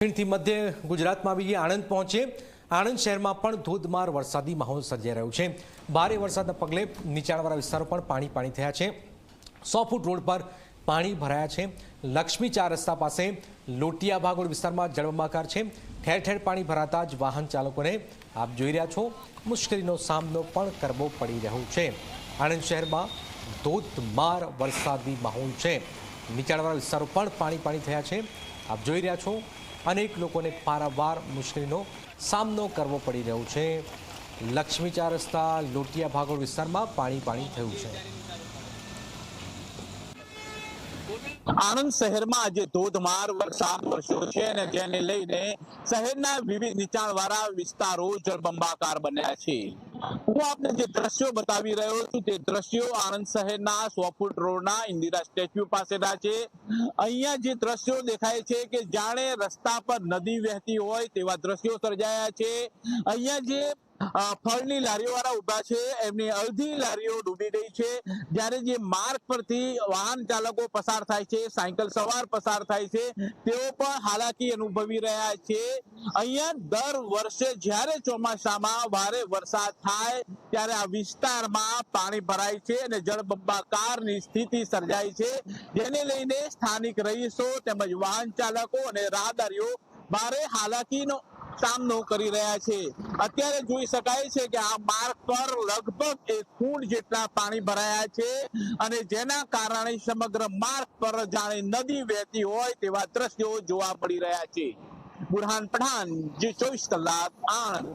દક્ષિણથી મધ્ય ગુજરાતમાં આવીએ આણંદ પહોંચે. આણંદ શહેરમાં પણ ધોધમાર વરસાદી માહોલ સર્જાઈ રહ્યો છે. ભારે વરસાદના પગલે નીચાણવાળા વિસ્તારો પણ પાણી પાણી થયા છે. સો ફૂટ રોડ પર પાણી ભરાયા છે. લક્ષ્મી ચાર રસ્તા પાસે લોટિયા ભાગોળ વિસ્તારમાં જળબંબાકાર છે. ઠેર ઠેર પાણી ભરાતા જ વાહન ચાલકોને આપ જોઈ રહ્યા છો. મુશ્કેલીનો સામનો પણ કરવો પડી રહ્યો છે. આણંદ શહેરમાં ધોધમાર વરસાદી માહોલ છે. નીચાણવાળા વિસ્તારો પણ પાણી પાણી થયા છે. આપ જોઈ રહ્યા છો અનેક લોકોને પારાવાર મુશ્કેલીનો સામનો કરવો પડી રહ્યો છે. લક્ષ્મી ચાર રસ્તા, લોટિયા ભાગોળ વિસ્તારમાં પાણી પાણી થયું છે. આણંદ શહેરમાં આજે ધોધમાર વરસાદ વરસ્યો છે અને જેને લઈને શહેરના વિવિધ નીચાણવાળા વિસ્તારો જળબંબાકાર બન્યા છે. હું આપને જે દ્રશ્યો બતાવી રહ્યો છું તે દ્રશ્યો આણંદ શહેરના સો ફૂટ રોડના ઇન્દિરા સ્ટેચ્યુ પાસેના છે. અહીંયા જે દ્રશ્યો દેખાય છે કે જાણે રસ્તા પર નદી વહેતી હોય તેવા દ્રશ્યો સર્જાયા છે. અહીંયા જે ફળની લારીઓ વાળા ઊભા છે, એમની અડધી લારીઓ ડૂબી ગઈ છે. જ્યારે જે માર્ગ પરથી વાહન ચાલકો પસાર થાય છે, સાયકલ સવાર પસાર થાય છે, તેઓ પણ હાલાકી અનુભવી રહ્યા છે. અહીંયા દર વર્ષે જ્યારે ચોમાસામાં ભારે વરસાદ થાય, ત્યારે આ વિસ્તારમાં પાણી ભરાય છે અને જળબંબાકારની સ્થિતિ સર્જાય છે. જેને લઈને સ્થાનિક રહીશો તેમજ વાહન ચાલકો અને રાહદારીઓ ભારે હાલાકીનો સામનો કરી રહ્યા છે. અત્યારે જોઈ શકાય છે કે આ માર્ગ પર લગભગ એક ફૂટ જેટલા પાણી ભરાયા છે અને જેના કારણે સમગ્ર માર્ગ પર જાણે નદી વહેતી હોય તેવા દ્રશ્યો જોવા મળી રહ્યા છે. બુરહાન પઠાણ, જે ચોવીસ કલાક આણંદ.